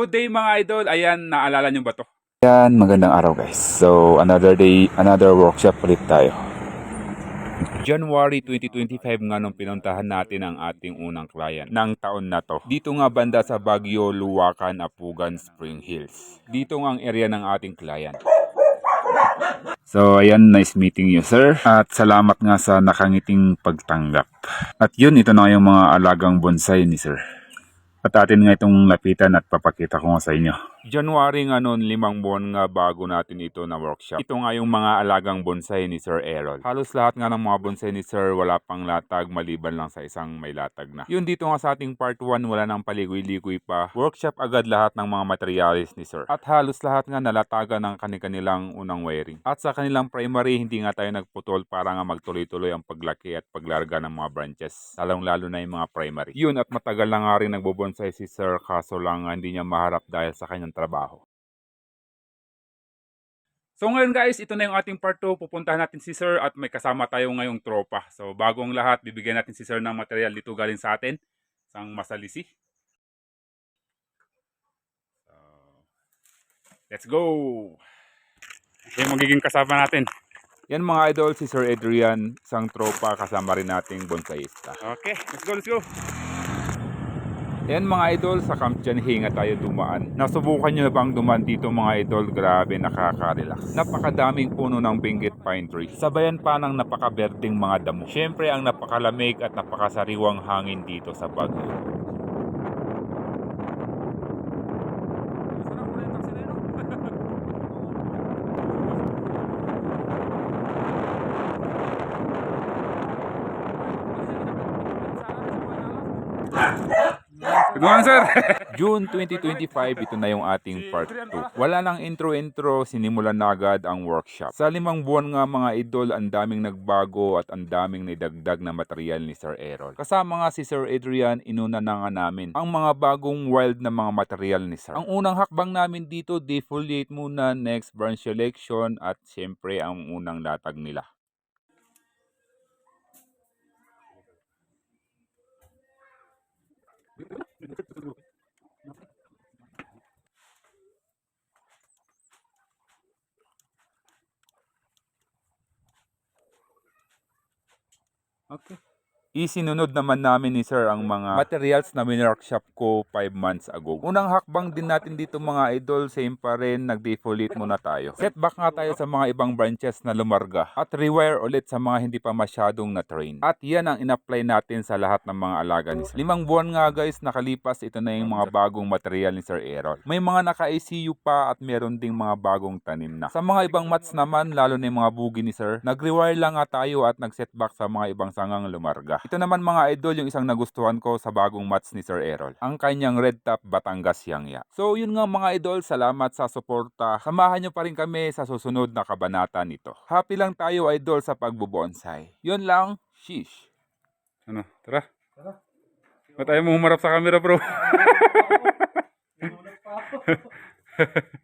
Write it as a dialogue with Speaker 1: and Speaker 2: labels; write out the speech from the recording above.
Speaker 1: Good day mga idol. Ayan, naalala nyo ba to?
Speaker 2: Yan, magandang araw guys. So, another day, another workshop ulit tayo.
Speaker 1: January 2025 nga nung pinuntahan natin ang ating unang client ng taon na to. Dito nga banda sa Baguio, Luwakan, Apugan, Spring Hills. Dito nga ang area ng ating client.
Speaker 2: So, ayan, nice meeting you, sir. At salamat nga sa nakangiting pagtanggap. At yun, ito na yung mga alagang bonsai ni sir. At atin nga itong lapitan at papakita ko nga sa inyo.
Speaker 1: January nga noon, limang buwan nga bago natin ito na workshop. Ito nga yung mga alagang bonsai ni Sir Errol. Halos lahat nga ng mga bonsai ni Sir wala pang latag maliban lang sa isang may latag na. Yun dito nga sa ating part 1 wala nang paligoy-ligoy pa. Workshop agad lahat ng mga materials ni Sir. At halos lahat nga nalatagan ng kanilang unang wiring. At sa kanilang primary hindi nga tayo nagputol para nga magtuloy-tuloy ang paglaki at paglarga ng mga branches. Lalong-lalo na yung mga primary. Yun at matagal na nga rin nagbobonsai si Sir kaso lang hindi niya maharap dahil sa kanyang trabaho. So ngayon guys, ito na yung ating part 2. Pupuntahan natin si Sir at may kasama tayo ngayong tropa. So bagong lahat, bibigyan natin si Sir ng material dito galing sa atin. Sang masalisi. So, let's go! Yung magiging kasama natin. Yan mga idol, si Sir Adrian, isang tropa, kasama rin nating bonsaista. Okay, let's go, let's go! Yan mga idol, sa Camp Chanhinga tayo dumaan. Nasubukan nyo na bang dumaan dito mga idol? Grabe, nakaka-relax. Napakadaming puno ng Benguet Pine Tree. Sabayan pa ng napakaberding mga damo. Siyempre ang napakalamig at napakasariwang hangin dito sa Baguio. Good sir! June 2025, ito na yung ating part 2. Wala nang intro-intro, sinimulan na agad ang workshop. Sa limang buwan nga mga idol, ang daming nagbago at ang daming naidagdag na material ni Sir Errol. Kasama nga si Sir Adrian, inuna na nga namin ang mga bagong wild na mga material ni Sir. Ang unang hakbang namin dito, defoliate muna, next branch selection at syempre ang unang latag nila. Okay. Isinunod naman namin ni Sir ang mga materials na winworkshop ko 5 months ago. Unang hakbang din natin dito mga idol, same pa rin, nag-defoliate muna tayo. Setback nga tayo sa mga ibang branches na lumarga at rewire ulit sa mga hindi pa masyadong na-train. At yan ang in-apply natin sa lahat ng mga alaga ni Sir. Limang buwan nga guys, nakalipas ito na yung mga bagong material ni Sir Errol. May mga naka-ICU pa at meron ding mga bagong tanim na. Sa mga ibang mats naman, lalo na yung mga bugi ni Sir, nag-rewire lang nga tayo at nag-setback sa mga ibang sangang lumarga. Ito naman mga idol yung isang nagustuhan ko sa bagong mats ni Sir Errol. Ang kanyang red top Batangas Yangya. So yun nga mga idol, salamat sa suporta. Samahan nyo pa rin kami sa susunod na kabanata nito. Happy lang tayo idol sa pagbubonsai. Yun lang, shish. Ano, tara. Tara. Ba't tayo mo humarap sa camera bro?